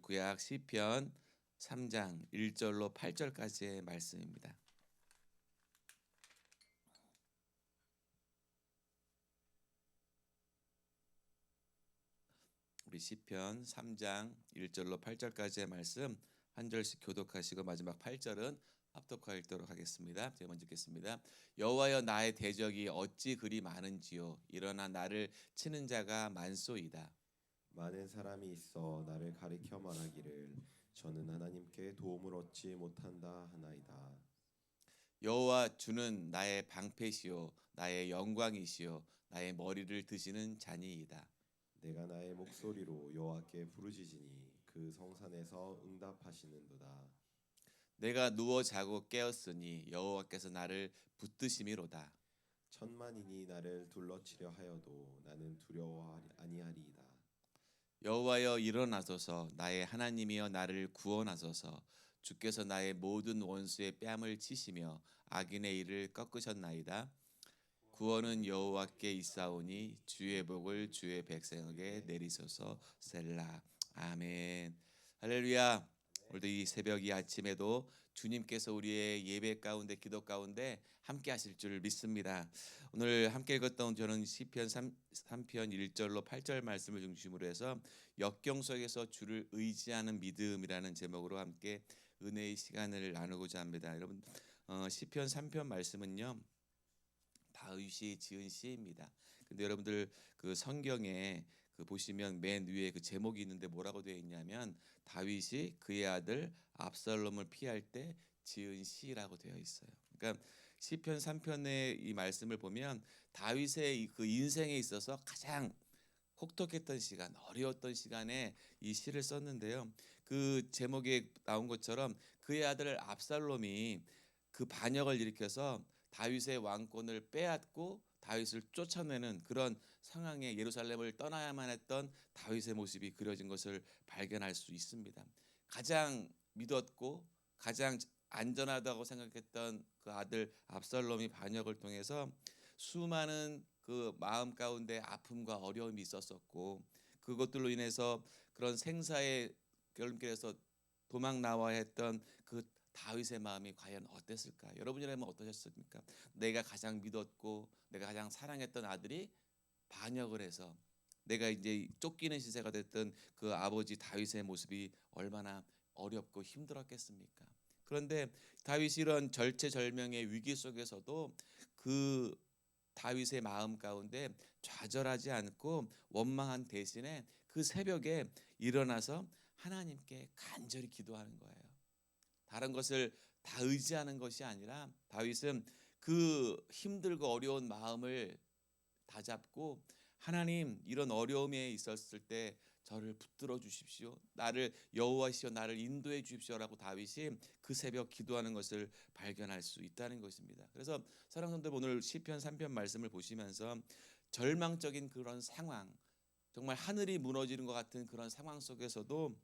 구약 시편 3장 1절로 8절까지의 말씀입니다. 우리 시편 3장 1절로 8절까지의 말씀 한 절씩 교독하시고 마지막 8절은 합독하여 읽도록 하겠습니다. 제가 먼저 읽겠습니다. 여호와여 나의 대적이 어찌 그리 많은지요 일어나 나를 치는 자가 만소이다. 많은 사람이 있어 나를 가리켜 말하기를 저는 하나님께 도움을 얻지 못한다 하나이다. 여호와 주는 나의 방패시요 나의 영광이시요 나의 머리를 드시는 자니이다. 내가 나의 목소리로 여호와께 부르짖으니 그 성산에서 응답하시는도다. 내가 누워 자고 깨었으니 여호와께서 나를 붙드심이로다. 천만인이 나를 둘러치려 하여도 나는 두려워 아니하리이다. 여호와여 일어나소서. 나의 하나님이여 나를 구원하소서. 주께서 나의 모든 원수의 뺨을 치시며 악인의 일을 꺾으셨나이다. 구원은 여호와께 있사오니 주의 복을 주의 백성에게 내리소서. 셀라. 아멘. 할렐루야 오늘도 이 새벽 이 아침에도 주님께서 우리의 예배 가운데 기도 가운데 함께 하실 줄 믿습니다. 오늘 함께 읽었던 저는 시편 3, 3편 1절로 8절 말씀을 중심으로 해서 역경 속에서 주를 의지하는 믿음이라는 제목으로 함께 은혜의 시간을 나누고자 합니다. 여러분 어, 시편 3편 말씀은요. 다윗이 지은 시입니다. 근데 여러분들 그 성경에 그 보시면 맨 위에 그 제목이 있는데 뭐라고 되어 있냐면 다윗이 그의 아들 압살롬을 피할 때 지은 시라고 되어 있어요. 그러니까 시편 3편의 이 말씀을 보면 다윗의 그 인생에 있어서 가장 혹독했던 시간, 어려웠던 시간에 이 시를 썼는데요. 그 제목에 나온 것처럼 그의 아들 압살롬이 그 반역을 일으켜서 다윗의 왕권을 빼앗고 다윗을 쫓아내는 그런 상황에 예루살렘을 떠나야만 했던 다윗의 모습이 그려진 것을 발견할 수 있습니다. 가장 믿었고 가장 안전하다고 생각했던 그 아들 압살롬이 반역을 통해서 수많은 그 마음 가운데 아픔과 어려움이 있었었고 그것들로 인해서 그런 생사의 결론길에서 도망 나와야 했던 그 다윗의 마음이 과연 어땠을까? 여러분이라면 어떠셨습니까? 내가 가장 믿었고 내가 가장 사랑했던 아들이 반역을 해서 내가 이제 쫓기는 시세가 됐던 그 아버지 다윗의 모습이 얼마나 어렵고 힘들었겠습니까? 그런데 다윗이 이런 절체절명의 위기 속에서도 그 다윗의 마음 가운데 좌절하지 않고 원망한 대신에 그 새벽에 일어나서 하나님께 간절히 기도하는 거예요. 다른 것을 다 의지하는 것이 아니라 다윗은 그 힘들고 어려운 마음을 다 잡고 하나님 이런 어려움에 있었을 때 저를 붙들어 주십시오. 나를 여호와시여 나를 인도해 주십시오라고 다윗이 그 새벽 기도하는 것을 발견할 수 있다는 것입니다. 그래서 사랑하는 분들 오늘 시편 3편 말씀을 보시면서 절망적인 그런 상황 정말 하늘이 무너지는 것 같은 그런 상황 속에서도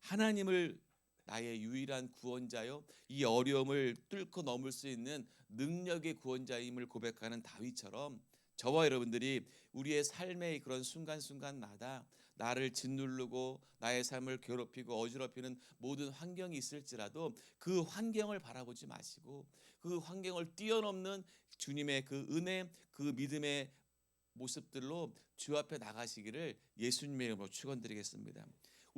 하나님을 나의 유일한 구원자요 이 어려움을 뚫고 넘을 수 있는 능력의 구원자임을 고백하는 다윗처럼 저와 여러분들이 우리의 삶의 그런 순간순간마다 나를 짓누르고 나의 삶을 괴롭히고 어지럽히는 모든 환경이 있을지라도 그 환경을 바라보지 마시고 그 환경을 뛰어넘는 주님의 그 은혜 그 믿음의 모습들로 주 앞에 나가시기를 예수님의 이름으로 축원드리겠습니다.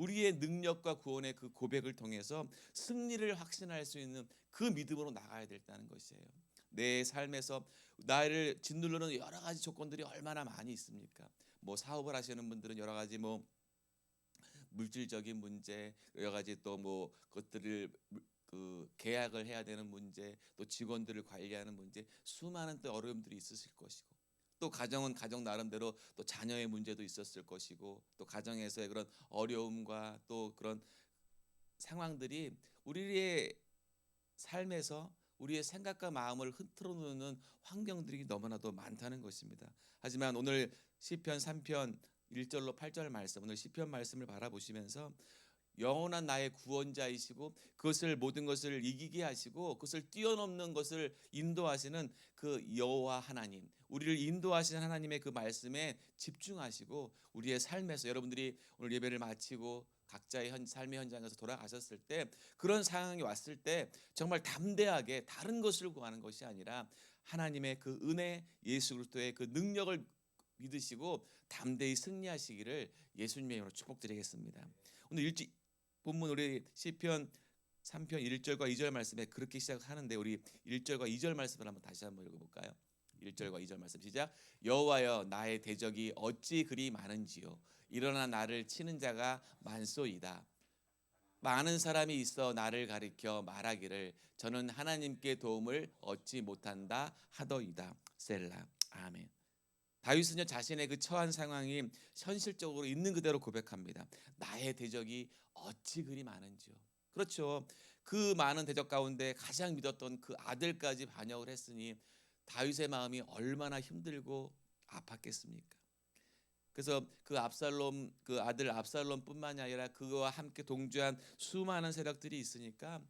우리의 능력과 구원의 그 고백을 통해서 승리를 확신할 수 있는 그 믿음으로 나가야 된다는 것이에요. 내 삶에서 나를 짓누르는 여러 가지 조건들이 얼마나 많이 있습니까? 뭐 사업을 하시는 분들은 여러 가지 뭐 물질적인 문제, 여러 가지 또 뭐 것들을 그 계약을 해야 되는 문제, 또 직원들을 관리하는 문제, 수많은 또 어려움들이 있으실 것이고 또 가정은 가정 나름대로 또 자녀의 문제도 있었을 것이고 또 가정에서의 그런 어려움과 또 그런 상황들이 우리의 삶에서 우리의 생각과 마음을 흐트러 놓는 환경들이 너무나도 많다는 것입니다. 하지만 오늘 시편 3편 1절로 8절 말씀 오늘 시편 말씀을 바라보시면서 영원한 나의 구원자이시고 그것을 모든 것을 이기게 하시고 그것을 뛰어넘는 것을 인도하시는 그 여호와 하나님 우리를 인도하시는 하나님의 그 말씀에 집중하시고 우리의 삶에서 여러분들이 오늘 예배를 마치고 각자의 현, 삶의 현장에서 돌아가셨을 때 그런 상황이 왔을 때 정말 담대하게 다른 것을 구하는 것이 아니라 하나님의 그 은혜 예수 그리스도의 그 능력을 믿으시고 담대히 승리하시기를 예수님의 이름으로 축복드리겠습니다. 오늘 일지 본문 우리 시편 3편 1절과 2절 말씀에 그렇게 시작하는데 우리 1절과 2절 말씀을 한번 다시 한번 읽어 볼까요? 1절과 2절 말씀 시작. 여호와여 나의 대적이 어찌 그리 많은지요? 일어나 나를 치는 자가 많소이다. 많은 사람이 있어 나를 가리켜 말하기를 저는 하나님께 도움을 얻지 못한다 하더이다. 셀라. 아멘 다윗은요 자신의 그 처한 상황이 현실적으로 있는 그대로 고백합니다 나의 대적이 어찌 그리 많은지요 그렇죠 그 많은 대적 가운데 가장 믿었던 그 아들까지 반역을 했으니 다윗의 마음이 얼마나 힘들고 아팠겠습니까? 그래서 그 압살롬 그 아들 압살롬뿐만이 아니라 그와 함께 동조한 수많은 세력들이 있으니까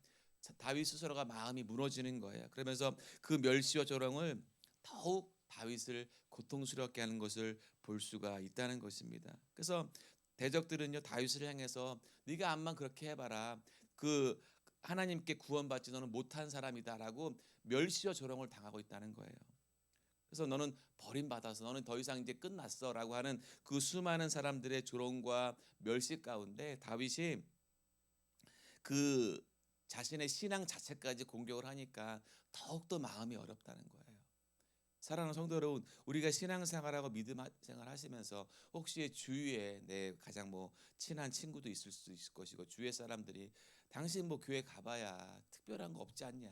자- 다윗 스스로가 마음이 무너지는 거예요. 그러면서 그 멸시와 조롱을 더욱 다윗을 고통스럽게 하는 것을 볼 수가 있다는 것입니다. 그래서 대적들은요 다윗을 향해서 네가 암만 그렇게 해봐라 그 하나님께 구원받지 너는 못한 사람이다라고 멸시와 조롱을 당하고 있다는 거예요. 그래서 너는 버림받아서 너는 더 이상 이제 끝났어라고 하는 그 수많은 사람들의 조롱과 멸시 가운데 다윗이 그 자신의 신앙 자체까지 공격을 하니까 더욱더 마음이 어렵다는 거예요. 사랑하는 성도 여러분, 우리가 신앙생활하고 믿음 하- 생활 하시면서 혹시 주위에 내 가장 뭐 친한 친구도 있을 수 있을 것이고 주위의 사람들이 당신 뭐 교회 가봐야 특별한 거 없지 않냐?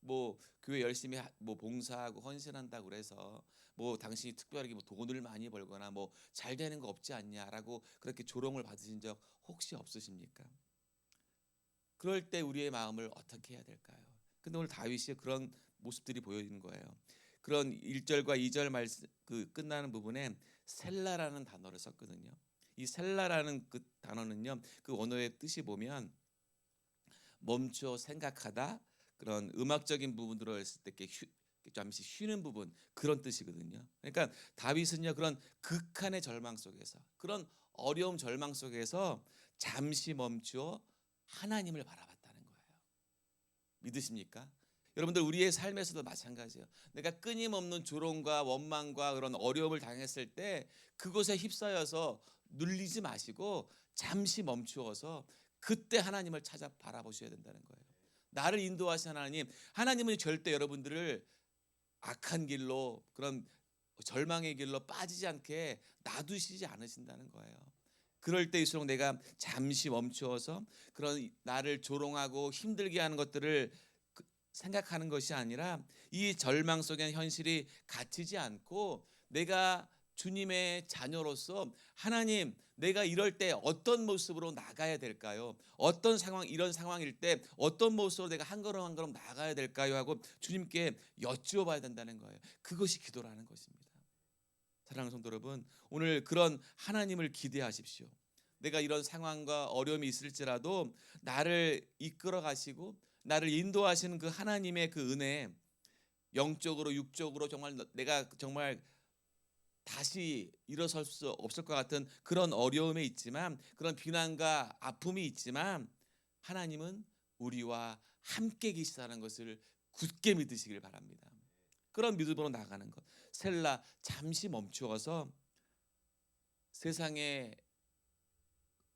뭐 교회 열심히 하- 뭐 봉사하고 헌신한다고 그래서 뭐 당신이 특별하게 뭐 돈을 많이 벌거나 뭐 잘 되는 거 없지 않냐라고 그렇게 조롱을 받으신 적 혹시 없으십니까? 그럴 때 우리의 마음을 어떻게 해야 될까요? 근데 오늘 다윗이 그런 모습들이 보여지는 거예요. 그런 1절과 2절 말씀 그 끝나는 부분에 셀라라는 단어를 썼거든요. 이 셀라라는 그 단어는요. 그 원어의 뜻이 보면 멈춰 생각하다 그런 음악적인 부분으로 했을 때 이렇게 휴, 잠시 쉬는 부분 그런 뜻이거든요. 그러니까 다윗은요 그런 극한의 절망 속에서 그런 어려움 절망 속에서 잠시 멈추어 하나님을 바라봤다는 거예요. 믿으십니까? 여러분들 우리의 삶에서도 마찬가지예요. 내가 끊임없는 조롱과 원망과 그런 어려움을 당했을 때 그곳에 휩싸여서 눌리지 마시고 잠시 멈추어서 그때 하나님을 찾아 바라보셔야 된다는 거예요. 나를 인도하신 하나님, 하나님은 절대 여러분들을 악한 길로 그런 절망의 길로 빠지지 않게 놔두시지 않으신다는 거예요. 그럴 때일수록 내가 잠시 멈추어서 그런 나를 조롱하고 힘들게 하는 것들을 그- 생각하는 것이 아니라 이 절망 속에 현실이 갇히지 않고 내가 주님의 자녀로서 하나님 내가 이럴 때 어떤 모습으로 나가야 될까요? 어떤 상황 이런 상황일 때 어떤 모습으로 내가 한 걸음 한 걸음 나가야 될까요? 하고 주님께 여쭈어 봐야 된다는 거예요. 그것이 기도라는 것입니다. 사랑하는 성도 여러분, 오늘 그런 하나님을 기대하십시오. 내가 이런 상황과 어려움이 있을지라도 나를 이끌어 가시고 나를 인도하시는 그 하나님의 그 은혜 영적으로 육적으로 정말 너- 내가 정말 다시 일어설 수 없을 것 같은 그런 어려움에 있지만 그런 비난과 아픔이 있지만 하나님은 우리와 함께 계시다는 것을 굳게 믿으시길 바랍니다. 그런 믿음으로 나가는 것. 셀라 잠시 멈추어서 세상의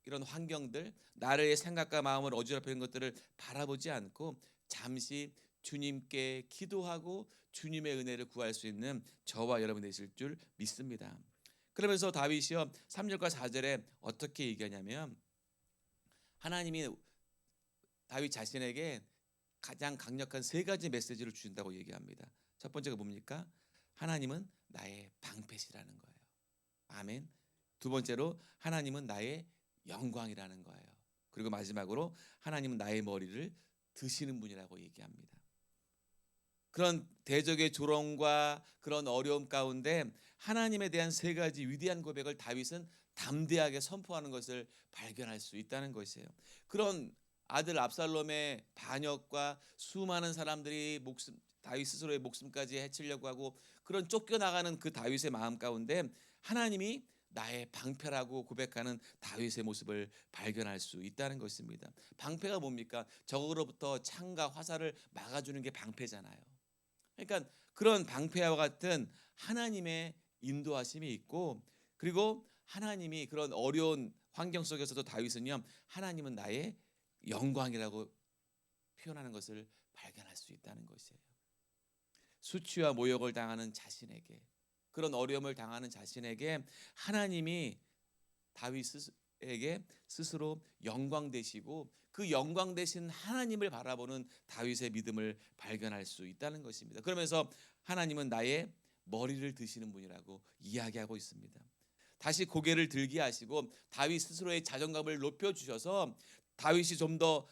이런 환경들 나의 생각과 마음을 어지럽히는 것들을 바라보지 않고 잠시 주님께 기도하고 주님의 은혜를 구할 수 있는 저와 여러분 되실 줄 믿습니다. 그러면서 다윗이요 3절과 4절에 어떻게 얘기하냐면 하나님이 다윗 자신에게 가장 강력한 세 가지 메시지를 주신다고 얘기합니다. 첫 번째가 뭡니까? 하나님은 나의 방패시라는 거예요. 아멘. 두 번째로 하나님은 나의 영광이라는 거예요. 그리고 마지막으로 하나님은 나의 머리를 드시는 분이라고 얘기합니다. 그런 대적의 조롱과 그런 어려움 가운데 하나님에 대한 세 가지 위대한 고백을 다윗은 담대하게 선포하는 것을 발견할 수 있다는 것이에요. 그런 아들 압살롬의 반역과 수많은 사람들이 목숨 다윗 스스로의 목숨까지 해치려고 하고 그런 쫓겨나가는 그 다윗의 마음 가운데 하나님이 나의 방패라고 고백하는 다윗의 모습을 발견할 수 있다는 것입니다. 방패가 뭡니까? 적으로부터 창과 화살을 막아주는 게 방패잖아요. 그러니까 그런 방패와 같은 하나님의 인도하심이 있고 그리고 하나님이 그런 어려운 환경 속에서도 다윗은요 하나님은 나의 영광이라고 표현하는 것을 발견할 수 있다는 것이에요. 수치와 모욕을 당하는 자신에게 그런 어려움을 당하는 자신에게 하나님이 다윗에게 스스로 영광 되시고 그 영광 되신 하나님을 바라보는 다윗의 믿음을 발견할 수 있다는 것입니다. 그러면서 하나님은 나의 머리를 드시는 분이라고 이야기하고 있습니다. 다시 고개를 들게 하시고 다윗 스스로의 자존감을 높여 주셔서 다윗이 좀 더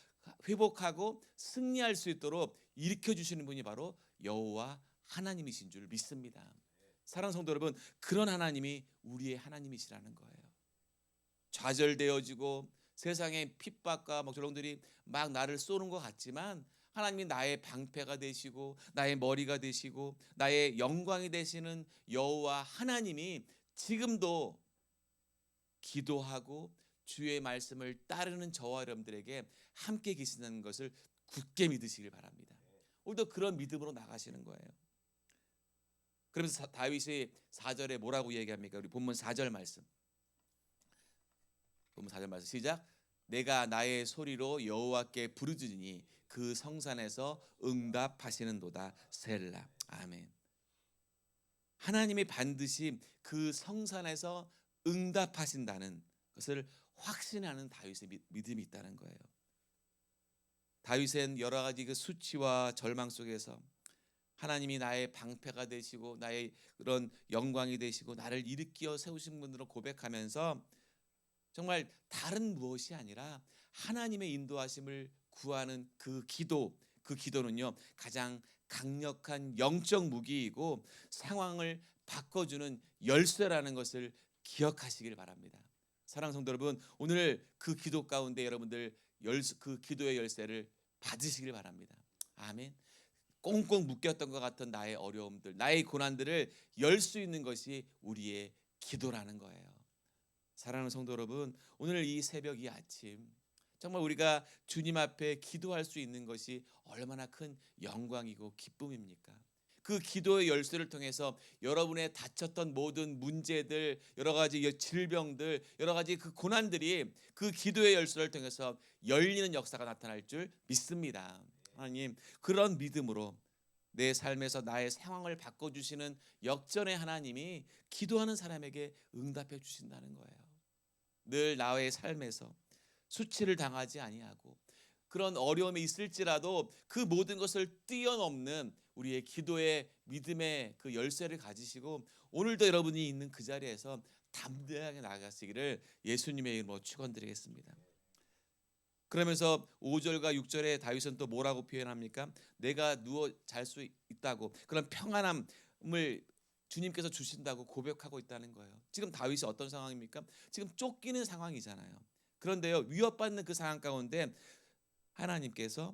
회복하고 승리할 수 있도록 일으켜 주시는 분이 바로 여호와 하나님이신 줄 믿습니다. 사랑하는 성도 여러분, 그런 하나님이 우리의 하나님이시라는 거예요. 좌절되어지고 세상의 핍박과 막 저런들이 막 나를 쏘는 것 같지만 하나님이 나의 방패가 되시고 나의 머리가 되시고 나의 영광이 되시는 여호와 하나님이 지금도 기도하고 주의 말씀을 따르는 저와 여러분들에게 함께 계시는 것을 굳게 믿으시길 바랍니다. 오늘도 그런 믿음으로 나가시는 거예요. 그러면서 사- 다윗이 4절에 뭐라고 얘기합니까? 우리 본문 4절 말씀. 본문 4절 말씀 시작. 내가 나의 소리로 여호와께 부르짖으니 그 성산에서 응답하시는도다 셀라. 아멘. 하나님이 반드시 그 성산에서 응답하신다는 것을 확신하는 다윗의 믿- 믿음이 있다는 거예요. 다윗은 여러 가지 그 수치와 절망 속에서 하나님이 나의 방패가 되시고 나의 그런 영광이 되시고 나를 일으켜 세우신 분으로 고백하면서 정말 다른 무엇이 아니라 하나님의 인도하심을 구하는 그 기도 그 기도는요 가장 강력한 영적 무기이고 상황을 바꿔주는 열쇠라는 것을 기억하시길 바랍니다. 사랑 성도 여러분 오늘 그 기도 가운데 여러분들 열쇠, 그 기도의 열쇠를 받으시길 바랍니다. 아멘. 꽁꽁 묶였던 것 같은 나의 어려움들, 나의 고난들을 열 수 있는 것이 우리의 기도라는 거예요. 사랑하는 성도 여러분, 오늘 이 새벽 이 아침 정말 우리가 주님 앞에 기도할 수 있는 것이 얼마나 큰 영광이고 기쁨입니까? 그 기도의 열쇠를 통해서 여러분의 다쳤던 모든 문제들, 여러 가지 질병들, 여러 가지 그 고난들이 그 기도의 열쇠를 통해서 열리는 역사가 나타날 줄 믿습니다. 하나님, 그런 믿음으로 내 삶에서 나의 상황을 바꿔 주시는 역전의 하나님이 기도하는 사람에게 응답해 주신다는 거예요. 늘 나의 삶에서 수치를 당하지 아니하고 그런 어려움이 있을지라도 그 모든 것을 뛰어넘는 우리의 기도의 믿음의 그 열쇠를 가지시고 오늘도 여러분이 있는 그 자리에서 담대하게 나가시기를 예수님의 이름으로 축원드리겠습니다. 그러면서 5절과 6절에 다윗은 또 뭐라고 표현합니까? 내가 누워 잘 수 있다고 그런 평안함을 주님께서 주신다고 고백하고 있다는 거예요. 지금 다윗이 어떤 상황입니까? 지금 쫓기는 상황이잖아요. 그런데요 위협받는 그 상황 가운데 하나님께서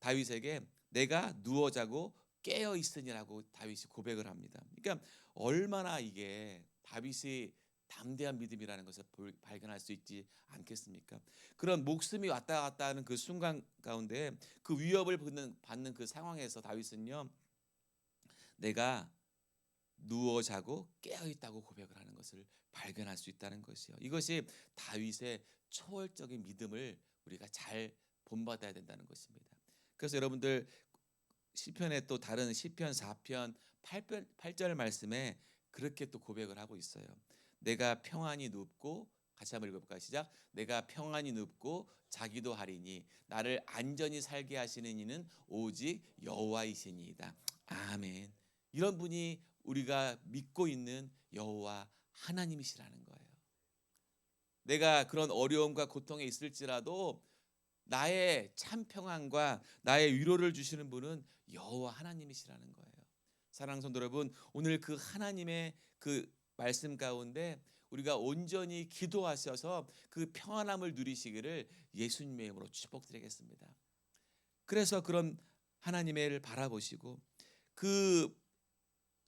다윗에게 내가 누워 자고 깨어 있으니라고 다윗이 고백을 합니다. 그러니까 얼마나 이게 다윗이 담대한 믿음이라는 것을 볼- 발견할 수 있지 않겠습니까? 그런 목숨이 왔다 갔다 하는 그 순간 가운데 그 위협을 받는, 받는 그 상황에서 다윗은요 내가 누워 자고 깨어 있다고 고백을 하는 것을 발견할 수 있다는 것이요. 이것이 다윗의 초월적인 믿음을 우리가 잘 본받아야 된다는 것입니다. 그래서 여러분들 시편의 또 다른 시편 4편 8편 8절 말씀에 그렇게 또 고백을 하고 있어요. 내가 평안히 눕고 같이 한번 읽어볼까요? 시작. 내가 평안히 눕고 자기도 하리니 나를 안전히 살게 하시는 이는 오직 여호와이시니이다. 아멘. 이런 분이 우리가 믿고 있는 여호와 하나님이시라는 거예요. 내가 그런 어려움과 고통에 있을지라도 나의 참 평안과 나의 위로를 주시는 분은 여호와 하나님이시라는 거예요. 사랑하는 성도 여러분, 오늘 그 하나님의 그 말씀 가운데 우리가 온전히 기도하셔서 그 평안함을 누리시기를 예수님의 이름으로 축복드리겠습니다. 그래서 그런 하나님을 바라보시고 그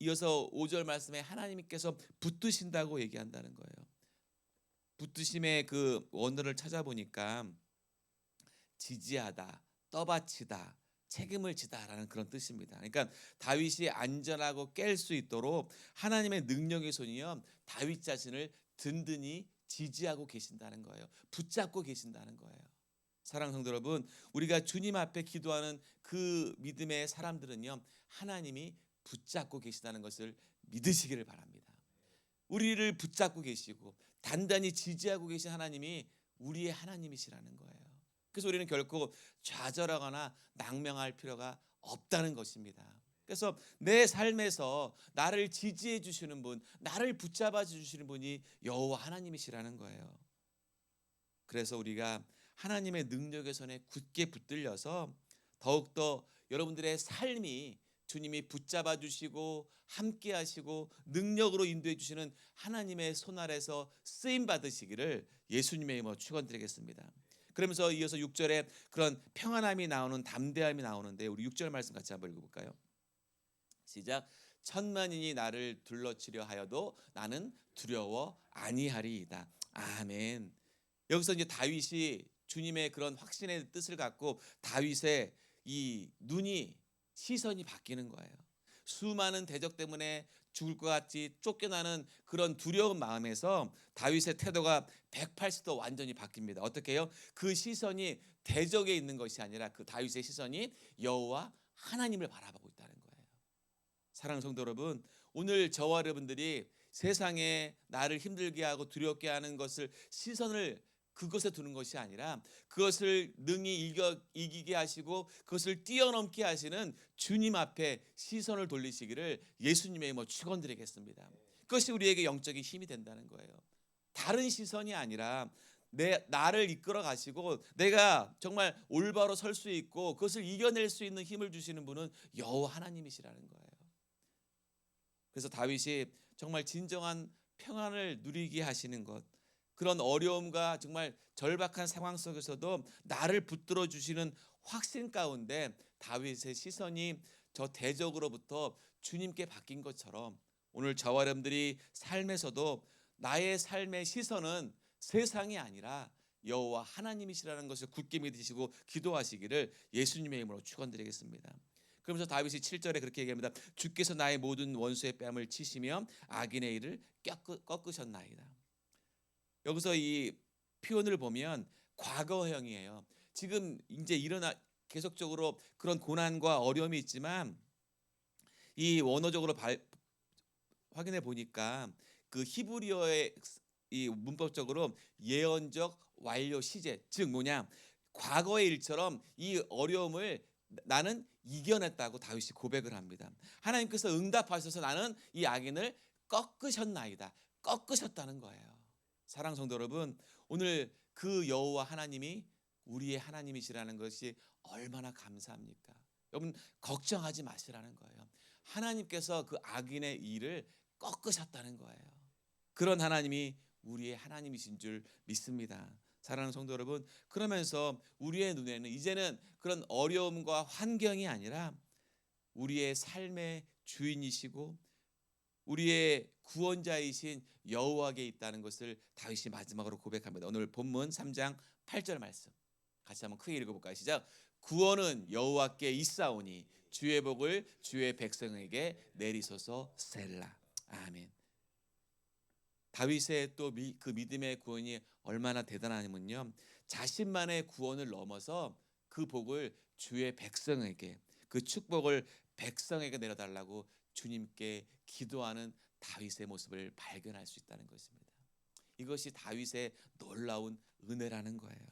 이어서 5절 말씀에 하나님께서 붙드신다고 얘기한다는 거예요. 붙드심의 그 원어를 찾아보니까 지지하다, 떠받치다, 책임을 지다라는 그런 뜻입니다. 그러니까 다윗이 안전하고 깰 수 있도록 하나님의 능력의 손이요 다윗 자신을 든든히 지지하고 계신다는 거예요. 붙잡고 계신다는 거예요. 사랑 성도 여러분, 우리가 주님 앞에 기도하는 그 믿음의 사람들은요 하나님이 붙잡고 계시다는 것을 믿으시기를 바랍니다. 우리를 붙잡고 계시고 단단히 지지하고 계신 하나님이 우리의 하나님이시라는 거예요. 그래서 우리는 결코 좌절하거나 낭명할 필요가 없다는 것입니다. 그래서 내 삶에서 나를 지지해 주시는 분, 나를 붙잡아 주시는 분이 여호와 하나님이시라는 거예요. 그래서 우리가 하나님의 능력의 손에 굳게 붙들려서 더욱더 여러분들의 삶이 주님이 붙잡아 주시고 함께 하시고 능력으로 인도해 주시는 하나님의 손 아래서 쓰임 받으시기를 예수님의 이름으로 축원드리겠습니다. 그러면서 이어서 6절에 그런 평안함이 나오는 담대함이 나오는데 우리 6절 말씀 같이 한번 읽어 볼까요? 시작 천만인이 나를 둘러치려 하여도 나는 두려워 아니하리이다. 아멘. 여기서 이제 다윗이 주님의 그런 확신의 뜻을 갖고 다윗의 이 눈이 시선이 바뀌는 거예요. 수많은 대적 때문에 죽을 것 같이 쫓겨나는 그런 두려운 마음에서 다윗의 태도가 180도 완전히 바뀝니다. 어떻게 해요? 그 시선이 대적에 있는 것이 아니라 그 다윗의 시선이 여호와 하나님을 바라보고 있다는 거예요. 사랑하는 성도 여러분, 오늘 저와 여러분들이 세상에 나를 힘들게 하고 두렵게 하는 것을 시선을 그것에 두는 것이 아니라 그것을 능히 이기게 하시고 그것을 뛰어넘게 하시는 주님 앞에 시선을 돌리시기를 예수님의 뭐 축원드리겠습니다. 그것이 우리에게 영적인 힘이 된다는 거예요. 다른 시선이 아니라 내 나를 이끌어 가시고 내가 정말 올바로 설 수 있고 그것을 이겨낼 수 있는 힘을 주시는 분은 여호와 하나님이시라는 거예요. 그래서 다윗이 정말 진정한 평안을 누리게 하시는 것 그런 어려움과 정말 절박한 상황 속에서도 나를 붙들어 주시는 확신 가운데 다윗의 시선이 저 대적으로부터 주님께 바뀐 것처럼 오늘 저와 여러분들이 삶에서도 나의 삶의 시선은 세상이 아니라 여호와 하나님이시라는 것을 굳게 믿으시고 기도하시기를 예수님의 이름으로 축원드리겠습니다. 그러면서 다윗이 7절에 그렇게 얘기합니다. 주께서 나의 모든 원수의 뺨을 치시며 악인의 일을 꺾으, 꺾으셨나이다. 여기서 이 표현을 보면 과거형이에요. 지금 이제 일어나 계속적으로 그런 고난과 어려움이 있지만 이 원어적으로 발, 확인해 보니까 그 히브리어의 이 문법적으로 예언적 완료 시제 즉 뭐냐 과거의 일처럼 이 어려움을 나는 이겨냈다고 다윗이 고백을 합니다. 하나님께서 응답하셔서 나는 이 악인을 꺾으셨나이다. 꺾으셨다는 거예요. 사랑 성도 여러분, 오늘 그 여호와 하나님이 우리의 하나님이시라는 것이 얼마나 감사합니까? 여러분 걱정하지 마시라는 거예요. 하나님께서 그 악인의 일을 꺾으셨다는 거예요. 그런 하나님이 우리의 하나님이신 줄 믿습니다. 사랑하는 성도 여러분, 그러면서 우리의 눈에는 이제는 그런 어려움과 환경이 아니라 우리의 삶의 주인이시고 우리의 구원자이신 여호와께 있다는 것을 다윗이 마지막으로 고백합니다. 오늘 본문 3장 8절 말씀 같이 한번 크게 읽어볼까요? 시작. 구원은 여호와께 있사오니 주의 복을 주의 백성에게 내리소서 셀라. 아멘. 다윗의 또 그 믿음의 구원이 얼마나 대단하냐면요. 자신만의 구원을 넘어서 그 복을 주의 백성에게 그 축복을 백성에게 내려달라고 주님께 기도하는 다윗의 모습을 발견할 수 있다는 것입니다. 이것이 다윗의 놀라운 은혜라는 거예요.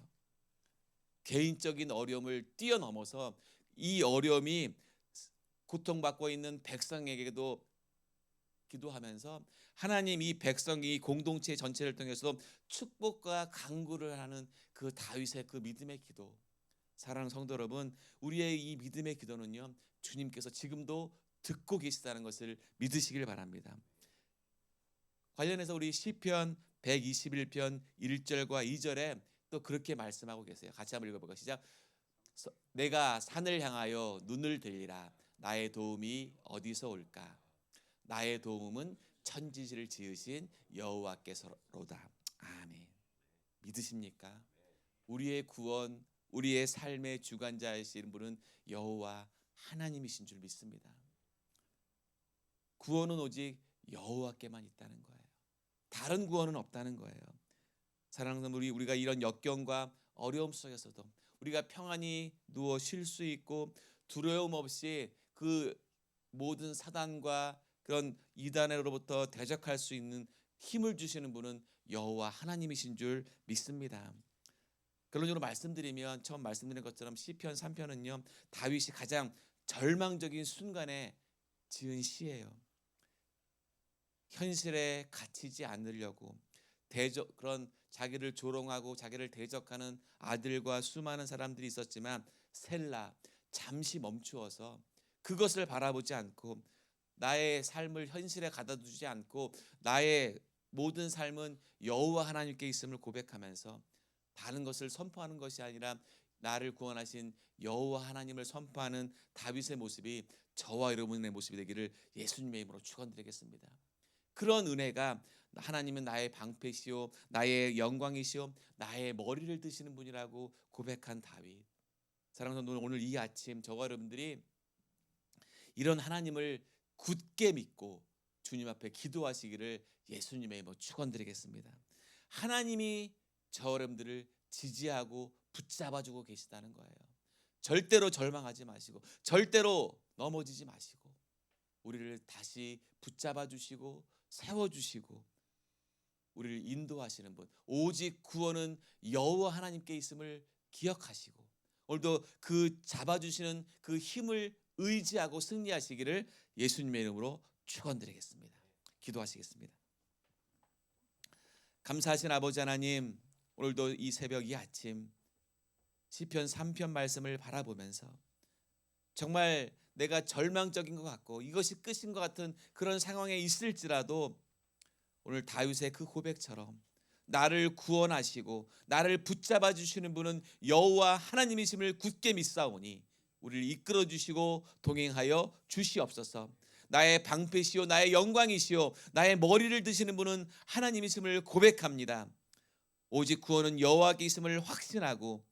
개인적인 어려움을 뛰어넘어서 이 어려움이 고통받고 있는 백성에게도 기도하면서 하나님 이 백성이 공동체 전체를 통해서 축복과 강구를 하는 그 다윗의 그 믿음의 기도. 사랑하는 성도 여러분, 우리의 이 믿음의 기도는요. 주님께서 지금도 듣고 계시다는 것을 믿으시길 바랍니다. 관련해서 우리 시편 121편 1절과 2절에 또 그렇게 말씀하고 계세요. 같이 한번 읽어볼까요? 시작. 내가 산을 향하여 눈을 들리라. 나의 도움이 어디서 올까? 나의 도움은 천지를 지으신 여호와께서로다. 아멘. 믿으십니까? 우리의 구원, 우리의 삶의 주관자이신 분은 여호와 하나님이신 줄 믿습니다. 구원은 오직 여호와께만 있다는 거예요. 다른 구원은 없다는 거예요. 사랑하는 우리 우리가 이런 역경과 어려움 속에서도 우리가 평안히 누워 쉴 수 있고 두려움 없이 그 모든 사단과 그런 이단으로부터 대적할 수 있는 힘을 주시는 분은 여호와 하나님이신 줄 믿습니다. 결론적으로 말씀드리면 처음 말씀드린 것처럼 시편 3편은요 다윗이 가장 절망적인 순간에 지은 시예요. 현실에 갇히지 않으려고 대적 그런 자기를 조롱하고 자기를 대적하는 아들과 수많은 사람들이 있었지만 셀라 잠시 멈추어서 그것을 바라보지 않고 나의 삶을 현실에 가다두지 않고 나의 모든 삶은 여호와 하나님께 있음을 고백하면서 다른 것을 선포하는 것이 아니라 나를 구원하신 여호와 하나님을 선포하는 다윗의 모습이 저와 여러분의 모습이 되기를 예수님의 이름으로 축원드리겠습니다. 그런 은혜가 하나님은 나의 방패시오 나의 영광이시오 나의 머리를 드시는 분이라고 고백한 다윗. 사랑하는 오늘 이 아침 저와 여러분들이 이런 하나님을 굳게 믿고 주님 앞에 기도하시기를 예수님의 뭐 축원드리겠습니다. 하나님이 저 여러분들을 지지하고 붙잡아주고 계시다는 거예요. 절대로 절망하지 마시고 절대로 넘어지지 마시고 우리를 다시 붙잡아 주시고 세워 주시고 우리를 인도하시는 분 오직 구원은 여호와 하나님께 있음을 기억하시고 오늘도 그 잡아 주시는 그 힘을 의지하고 승리하시기를 예수님의 이름으로 축원드리겠습니다. 기도하시겠습니다. 감사하신 아버지 하나님 오늘도 이 새벽 이 아침 시편 3편 말씀을 바라보면서 정말 내가 절망적인 것 같고 이것이 끝인 것 같은 그런 상황에 있을지라도 오늘 다윗의 그 고백처럼 나를 구원하시고 나를 붙잡아 주시는 분은 여호와 하나님이심을 굳게 믿사오니 우리를 이끌어 주시고 동행하여 주시옵소서. 나의 방패시오 나의 영광이시오 나의 머리를 드시는 분은 하나님이심을 고백합니다. 오직 구원은 여호와께 있음을 확신하고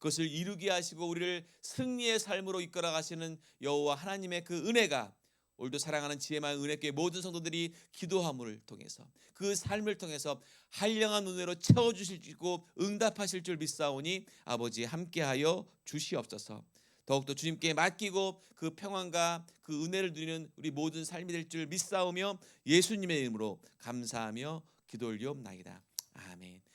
그것을 이루게 하시고 우리를 승리의 삶으로 이끌어 가시는 여호와 하나님의 그 은혜가 오늘도 사랑하는 지혜만 은혜교회 모든 성도들이 기도함을 통해서 그 삶을 통해서 한량한 은혜로 채워 주시고 응답하실 줄 믿사오니 아버지 함께하여 주시옵소서. 더욱더 주님께 맡기고 그 평안과 그 은혜를 누리는 우리 모든 삶이 될 줄 믿사오며 예수님의 이름으로 감사하며 기도 올리옵나이다. 아멘.